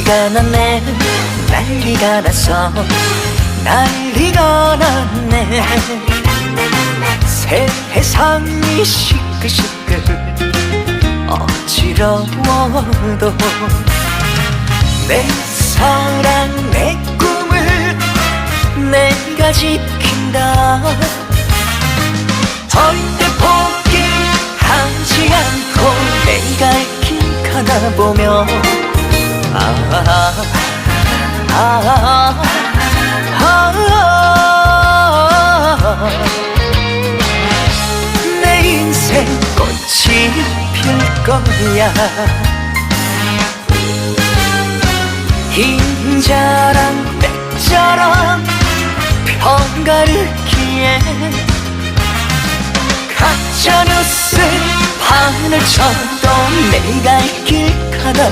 난리가 났네. 난리가 났어. 난리가 났네. 세상이 시끌시끌 어지러워도 내 사랑 내 꿈을 내가 지킨다. 절대 포기하지 않고 내가 길 가다 보면 내 인생 꽃이 필 거야. 흰자랑 백자랑 편가르기에 가짜뉴스 바늘 쳐도 내가 길 가다